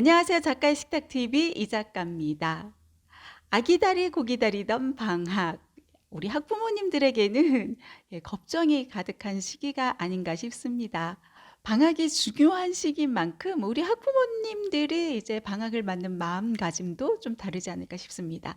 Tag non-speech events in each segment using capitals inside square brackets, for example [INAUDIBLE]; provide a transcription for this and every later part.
안녕하세요. 작가의 식탁 TV 이 작가입니다. 아기다리 고기다리던 방학. 우리 학부모님들에게는 예, 걱정이 가득한 시기가 아닌가 싶습니다. 방학이 중요한 시기인 만큼 우리 학부모님들이 이제 방학을 맞는 마음가짐도 좀 다르지 않을까 싶습니다.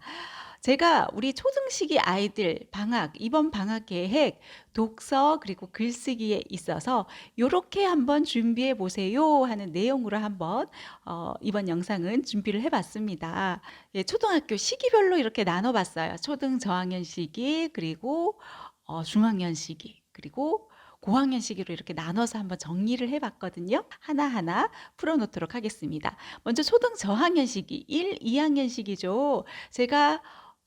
제가 우리 초등시기 아이들 방학, 이번 방학 계획, 독서 그리고 글쓰기에 있어서 요렇게 한번 준비해 보세요 하는 내용으로 한번 어, 이번 영상은 준비를 해 봤습니다. 예, 초등학교 시기별로 이렇게 나눠 봤어요. 초등 저학년 시기 그리고 어, 중학년 시기 그리고 고학년 시기로 이렇게 나눠서 한번 정리를 해봤거든요. 하나하나 풀어놓도록 하겠습니다. 먼저 초등 저학년 시기, 1, 2학년 시기죠. 제가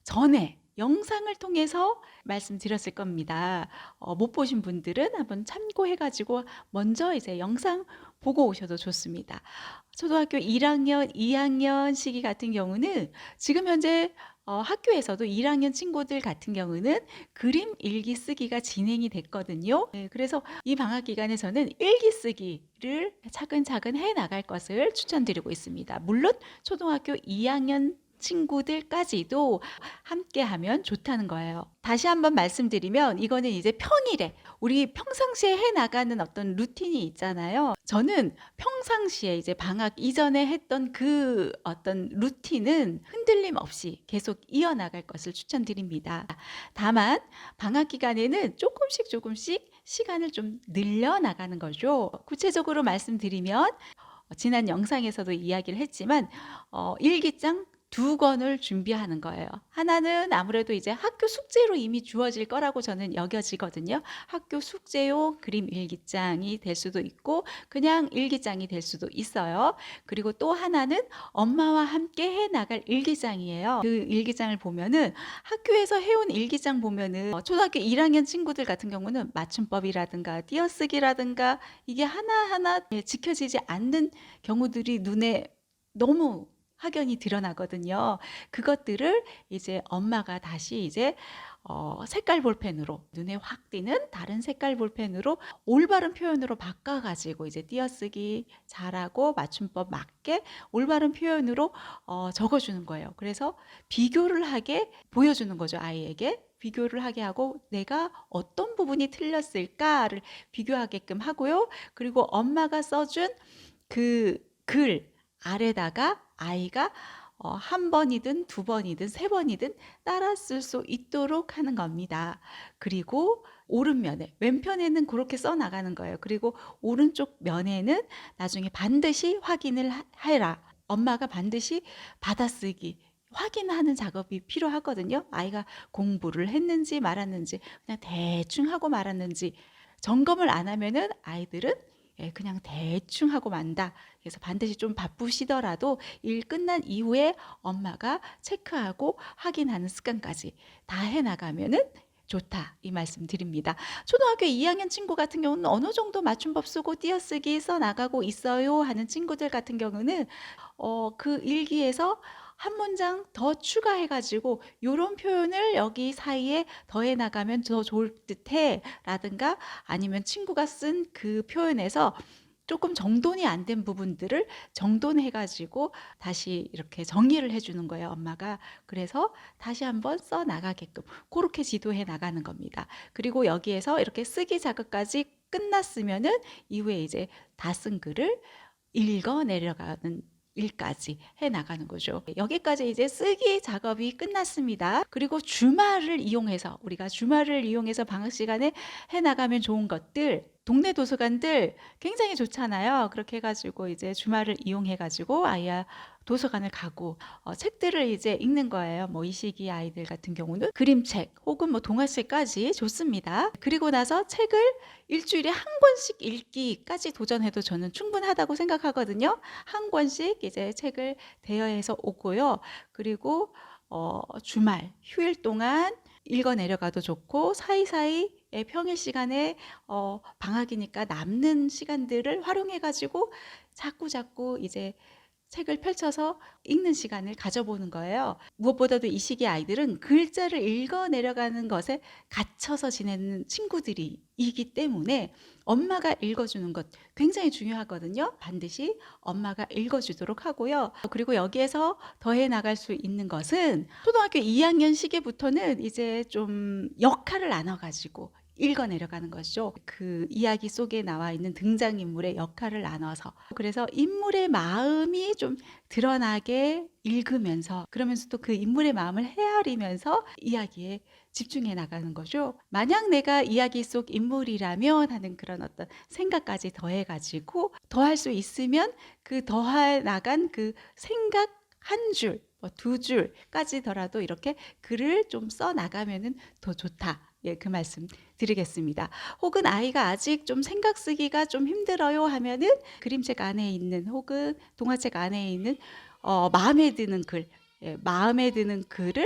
전에 영상을 통해서 말씀드렸을 겁니다. 어, 못 보신 분들은 한번 참고해가지고 먼저 이제 영상 보고 오셔도 좋습니다. 초등학교 1학년, 2학년 시기 같은 경우는 지금 현재 어, 학교에서도 1학년 친구들 같은 경우는 그림 일기 쓰기가 진행이 됐거든요. 네, 그래서 이 방학 기간에 저는 일기 쓰기를 차근차근 해 나갈 것을 추천드리고 있습니다. 물론 초등학교 2학년 친구들까지도 함께 하면 좋다는 거예요. 다시 한번 말씀드리면 이거는 이제 평일에 우리 평상시에 해 나가는 어떤 루틴이 있잖아요. 저는 평상시에 이제 방학 이전에 했던 그 어떤 루틴은 흔들림 없이 계속 이어나갈 것을 추천드립니다. 다만 방학 기간에는 조금씩 조금씩 시간을 좀 늘려 나가는 거죠. 구체적으로 말씀드리면 어, 지난 영상에서도 이야기를 했지만 어, 일기장 두 권을 준비하는 거예요. 하나는 아무래도 이제 학교 숙제로 이미 주어질 거라고 저는 여겨지거든요. 학교 숙제용 그림 일기장이 될 수도 있고 그냥 일기장이 될 수도 있어요. 그리고 또 하나는 엄마와 함께 해 나갈 일기장이에요. 그 일기장을 보면은 학교에서 해온 일기장 보면은 어, 초등학교 1학년 친구들 같은 경우는 맞춤법이라든가 띄어쓰기라든가 이게 하나하나 예, 지켜지지 않는 경우들이 눈에 너무 확연히 드러나거든요. 그것들을 이제 엄마가 다시 이제 어, 색깔 볼펜으로 눈에 확 띄는 다른 색깔 볼펜으로 올바른 표현으로 바꿔가지고 이제 띄어쓰기 잘하고 맞춤법 맞게 올바른 표현으로 어, 적어주는 거예요. 그래서 비교를 하게 보여주는 거죠 아이에게. 비교를 하게 하고 내가 어떤 부분이 틀렸을까를 비교하게끔 하고요. 그리고 엄마가 써준 그 글 아래다가 아이가 어, 한 번이든 두 번이든 세 번이든 따라 쓸 수 있도록 하는 겁니다. 그리고 오른면에 왼편에는 그렇게 써 나가는 거예요. 그리고 오른쪽 면에는 나중에 반드시 확인을 하- 해라. 엄마가 반드시 받아쓰기 확인하는 작업이 필요하거든요. 아이가 공부를 했는지 말았는지 그냥 대충 하고 말았는지 점검을 안 하면은 아이들은 예, 그냥 대충 하고 만다. 그래서 반드시 좀 바쁘시더라도 일 끝난 이후에 엄마가 체크하고 확인하는 습관까지 다 해나가면은 좋다 이 말씀 드립니다. 초등학교 2학년 친구 같은 경우는 어느 정도 맞춤법 쓰고 띄어쓰기 써 나가고 있어요 하는 친구들 같은 경우는 어, 그 일기에서 한 문장 더 추가해가지고 요런 표현을 여기 사이에 더해 나가면 더 좋을 듯해 라든가 아니면 친구가 쓴 그 표현에서 조금 정돈이 안 된 부분들을 정돈해가지고 다시 이렇게 정리를 해주는 거예요, 엄마가. 그래서 다시 한번 써 나가게끔 그렇게 지도해 나가는 겁니다. 그리고 여기에서 이렇게 쓰기 작업까지 끝났으면은 이후에 이제 다 쓴 글을 읽어 내려가는 일까지 해 나가는 거죠. 여기까지 이제 쓰기 작업이 끝났습니다. 그리고 주말을 이용해서 우리가 주말을 이용해서 방학 시간에 해 나가면 좋은 것들 동네 도서관들 굉장히 좋잖아요. 그렇게 해가지고 이제 주말을 이용해가지고 아이야 도서관을 가고 어, 책들을 이제 읽는 거예요. 뭐 이 시기 아이들 같은 경우는 그림책 혹은 뭐 동화책까지 좋습니다. 그리고 나서 책을 일주일에 한 권씩 읽기까지 도전해도 저는 충분하다고 생각하거든요. 한 권씩 이제 책을 대여해서 오고요. 그리고 어, 주말 휴일 동안 읽어 내려가도 좋고 사이사이 의 평일 시간에 어, 방학이니까 남는 시간들을 활용해 가지고 자꾸 자꾸 이제 책을 펼쳐서 읽는 시간을 가져보는 거예요. 무엇보다도 이 시기 아이들은 글자를 읽어 내려가는 것에 갇혀서 지내는 친구들이기 때문에 엄마가 읽어주는 것 굉장히 중요하거든요. 반드시 엄마가 읽어주도록 하고요. 그리고 여기에서 더해 나갈 수 있는 것은 초등학교 2학년 시기부터는 이제 좀 역할을 나눠가지고 읽어 내려가는 것이죠. 그 이야기 속에 나와 있는 등장인물의 역할을 나눠서. 그래서 인물의 마음이 좀 드러나게 읽으면서, 그러면서 또 그 인물의 마음을 헤아리면서 이야기에 집중해 나가는 거죠. 만약 내가 이야기 속 인물이라면 하는 그런 어떤 생각까지 더해 가지고 더할 수 있으면 그 더해 나간 그 생각 한 줄, 뭐 두 줄까지더라도 이렇게 글을 좀 써 나가면은 더 좋다. 예, 그 말씀 드리겠습니다. 혹은 아이가 아직 좀 생각 쓰기가 좀 힘들어요 하면은 그림책 안에 있는 혹은 동화책 안에 있는 어, 마음에 드는 글, 예, 마음에 드는 글을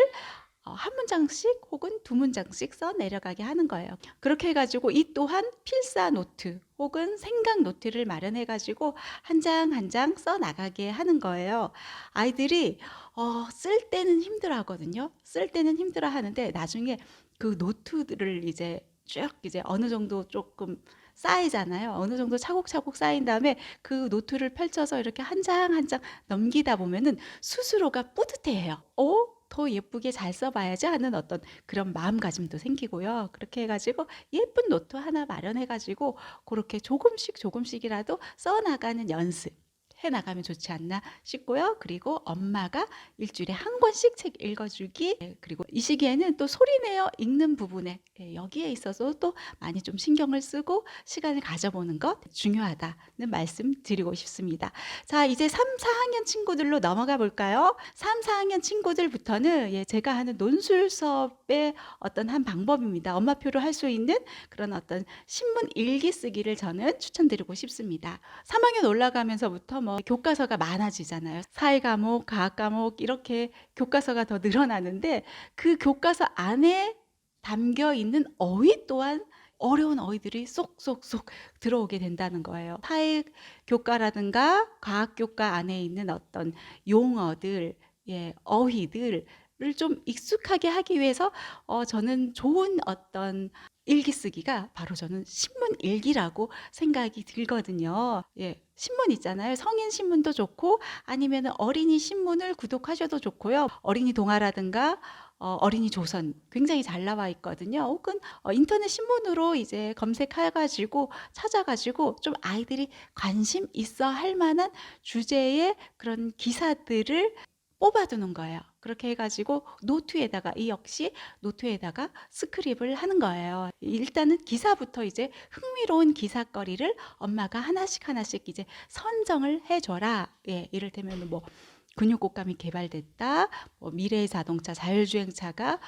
어, 한 문장씩 혹은 두 문장씩 써 내려가게 하는 거예요. 그렇게 해가지고 이 또한 필사 노트 혹은 생각 노트를 마련해가지고 한 장 한 장 써 나가게 하는 거예요. 아이들이 어, 쓸 때는 힘들어 하거든요. 쓸 때는 힘들어 하는데 나중에 그 노트들을 이제 쭉 이제 어느 정도 조금 쌓이잖아요. 어느 정도 차곡차곡 쌓인 다음에 그 노트를 펼쳐서 이렇게 한 장 한 장 넘기다 보면은 스스로가 뿌듯해해요. 어? 더 예쁘게 잘 써봐야지 하는 어떤 그런 마음가짐도 생기고요. 그렇게 해가지고 예쁜 노트 하나 마련해가지고 그렇게 조금씩 조금씩이라도 써나가는 연습. 해 나가면 좋지 않나 싶고요. 그리고 엄마가 일주일에 한 권씩 책 읽어주기. 예, 그리고 이 시기에는 또 소리내어 읽는 부분에 예, 여기에 있어서 또 많이 좀 신경을 쓰고 시간을 가져보는 것 중요하다는 말씀 드리고 싶습니다. 자, 이제 3, 4학년 친구들로 넘어가 볼까요? 3, 4학년 친구들부터는 예, 제가 하는 논술 수업의 어떤 한 방법입니다. 엄마표로 할 수 있는 그런 어떤 신문 일기 쓰기를 저는 추천드리고 싶습니다. 3학년 올라가면서부터 뭐 교과서가 많아지잖아요. 사회 과목, 과학 과목 이렇게 교과서가 더 늘어나는데 그 교과서 안에 담겨 있는 어휘 또한 어려운 어휘들이 쏙쏙쏙 들어오게 된다는 거예요. 사회 교과라든가 과학 교과 안에 있는 어떤 용어들, 예, 어휘들 을 좀 익숙하게 하기 위해서 어, 저는 좋은 어떤 일기 쓰기가 바로 저는 신문 일기라고 생각이 들거든요. 예, 신문 있잖아요. 성인 신문도 좋고 아니면 어린이 신문을 구독하셔도 좋고요. 어린이 동화라든가 어, 어린이 조선 굉장히 잘 나와 있거든요. 혹은 어, 인터넷 신문으로 이제 검색해가지고 찾아가지고 좀 아이들이 관심 있어 할 만한 주제의 그런 기사들을 뽑아두는 거예요. 그렇게 해가지고 노트에다가 이 역시 노트에다가 스크립을 하는 거예요. 일단은 기사부터 이제 흥미로운 기사거리를 엄마가 하나씩 하나씩 이제 선정을 해줘라. 예, 이를테면 뭐 근육곡감이 개발됐다, 뭐 미래의 자동차, 자율주행차가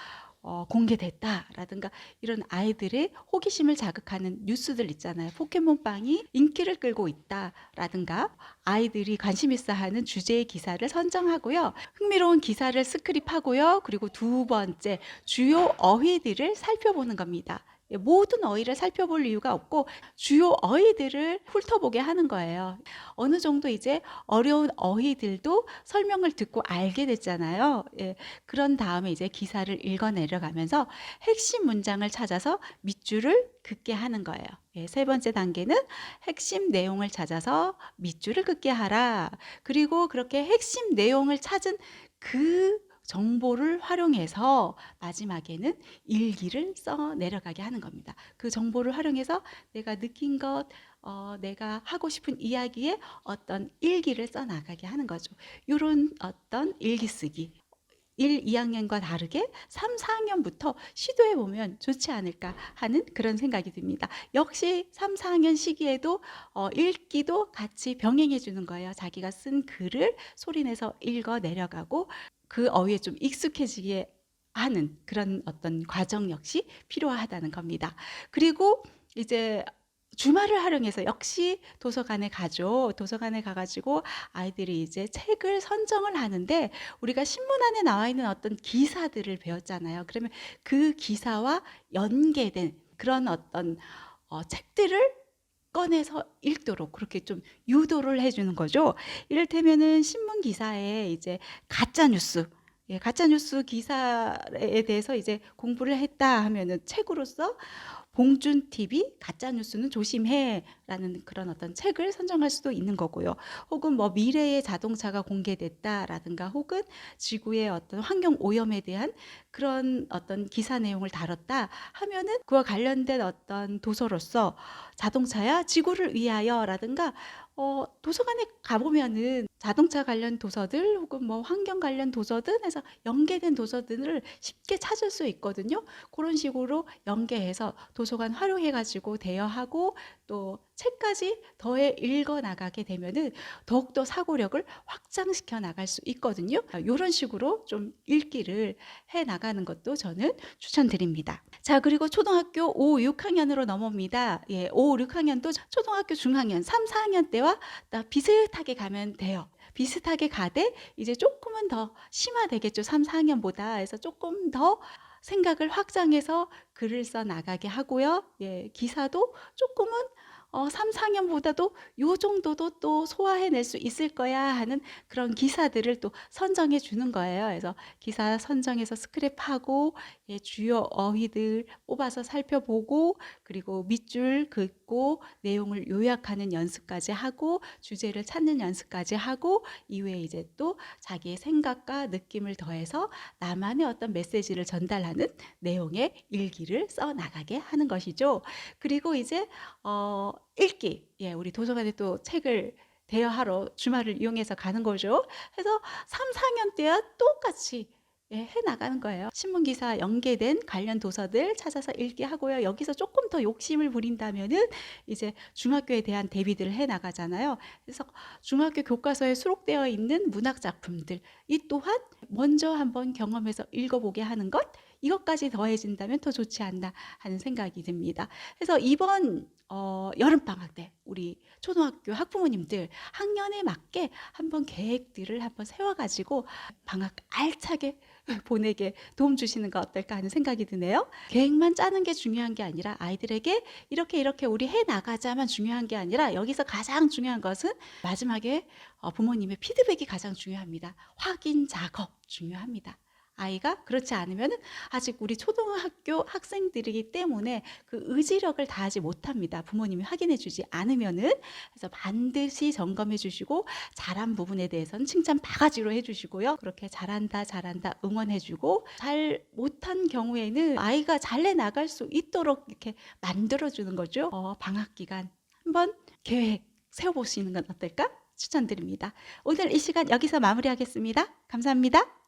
어, 공개됐다라든가 이런 아이들의 호기심을 자극하는 뉴스들 있잖아요. 포켓몬빵이 인기를 끌고 있다라든가 아이들이 관심 있어 하는 주제의 기사를 선정하고요. 흥미로운 기사를 스크립하고요. 그리고 두 번째 주요 어휘들을 살펴보는 겁니다. 예, 모든 어휘를 살펴볼 이유가 없고 주요 어휘들을 훑어보게 하는 거예요. 어느 정도 이제 어려운 어휘들도 설명을 듣고 알게 됐잖아요. 예, 그런 다음에 이제 기사를 읽어 내려가면서 핵심 문장을 찾아서 밑줄을 긋게 하는 거예요. 예, 세 번째 단계는 핵심 내용을 찾아서 밑줄을 긋게 하라. 그리고 그렇게 핵심 내용을 찾은 그 정보를 활용해서 마지막에는 일기를 써 내려가게 하는 겁니다. 그 정보를 활용해서 내가 느낀 것, 어, 내가 하고 싶은 이야기에 어떤 일기를 써 나가게 하는 거죠. 이런 어떤 일기 쓰기. 1, 2학년과 다르게 3, 4학년부터 시도해 보면 좋지 않을까 하는 그런 생각이 듭니다. 역시 3, 4학년 시기에도 어, 읽기도 같이 병행해 주는 거예요. 자기가 쓴 글을 소리내서 읽어 내려가고 그 어휘에 좀 익숙해지게 하는 그런 어떤 과정 역시 필요하다는 겁니다. 그리고 이제 주말을 활용해서 역시 도서관에 가죠. 도서관에 가가지고 아이들이 이제 책을 선정을 하는데 우리가 신문 안에 나와 있는 어떤 기사들을 배웠잖아요. 그러면 그 기사와 연계된 그런 어떤 어, 책들을 꺼내서 읽도록 그렇게 좀 유도를 해 주는 거죠. 이를테면은 신문 기사에 이제 가짜 뉴스 예, 가짜 뉴스 기사에 대해서 이제 공부를 했다 하면은 책으로서 봉준 TV 가짜 뉴스는 조심해라는 그런 어떤 책을 선정할 수도 있는 거고요. 혹은 뭐 미래의 자동차가 공개됐다라든가 혹은 지구의 어떤 환경 오염에 대한 그런 어떤 기사 내용을 다뤘다 하면은 그와 관련된 어떤 도서로서 자동차야 지구를 위하여라든가 어, 도서관에 가보면은 자동차 관련 도서들 혹은 뭐 환경 관련 도서들 해서 연계된 도서들을 쉽게 찾을 수 있거든요. 그런 식으로 연계해서 도서관 활용해가지고 대여하고 또 책까지 더해 읽어 나가게 되면은 더욱더 사고력을 확장시켜 나갈 수 있거든요. 이런 식으로 좀 읽기를 해 나가는 것도 저는 추천드립니다. 자, 그리고 초등학교 5, 6학년으로 넘어옵니다. 예, 5, 6학년도 초등학교 중학년 3, 4학년 때와 다 비슷하게 가면 돼요. 비슷하게 가되 이제 조금은 더 심화되겠죠. 3, 4학년보다. 그래서 조금 더 생각을 확장해서 글을 써 나가게 하고요. 예, 기사도 조금은 어, 3, 4학년보다도 요 정도도 또 소화해낼 수 있을 거야 하는 그런 기사들을 또 선정해 주는 거예요. 그래서 기사 선정해서 스크랩하고 예, 주요 어휘들 뽑아서 살펴보고 그리고 밑줄 긋고 내용을 요약하는 연습까지 하고 주제를 찾는 연습까지 하고 이후에 이제 또 자기의 생각과 느낌을 더해서 나만의 어떤 메시지를 전달하는 내용의 일기를 써 나가게 하는 것이죠. 그리고 이제 어, 읽기. 예, 우리 도서관에 또 책을 대여하러 주말을 이용해서 가는 거죠. 그래서 3, 4학년 때와 똑같이 예, 해 나가는 거예요. 신문 기사 연계된 관련 도서들 찾아서 읽기 하고요. 여기서 조금 더 욕심을 부린다면은 이제 중학교에 대한 대비들을 해 나가잖아요. 그래서 중학교 교과서에 수록되어 있는 문학 작품들 이 또한 먼저 한번 경험해서 읽어보게 하는 것 이것까지 더해진다면 더 좋지 않나 하는 생각이 듭니다. 그래서 이번 어, 여름 방학 때 우리 초등학교 학부모님들 학년에 맞게 한번 계획들을 한번 세워가지고 방학 알차게 [LAUGHS] 보내게 도움 주시는 거 어떨까 하는 생각이 드네요. 계획만 짜는 게 중요한 게 아니라 아이들에게 이렇게 이렇게 우리 해 나가자만 중요한 게 아니라 여기서 가장 중요한 것은 마지막에 어, 부모님의 피드백이 가장 중요합니다. 확인 작업 중요합니다. 아이가 그렇지 않으면 아직 우리 초등학교 학생들이기 때문에 그 의지력을 다하지 못합니다. 부모님이 확인해 주지 않으면은 그래서 반드시 점검해 주시고 잘한 부분에 대해서는 칭찬 바가지로 해 주시고요. 그렇게 잘한다 잘한다 응원해 주고 잘 못한 경우에는 아이가 잘해 나갈 수 있도록 이렇게 만들어 주는 거죠. 어, 방학 기간 한번 계획 세워 보시는 건 어떨까? 추천드립니다. 오늘 이 시간 여기서 마무리하겠습니다. 감사합니다.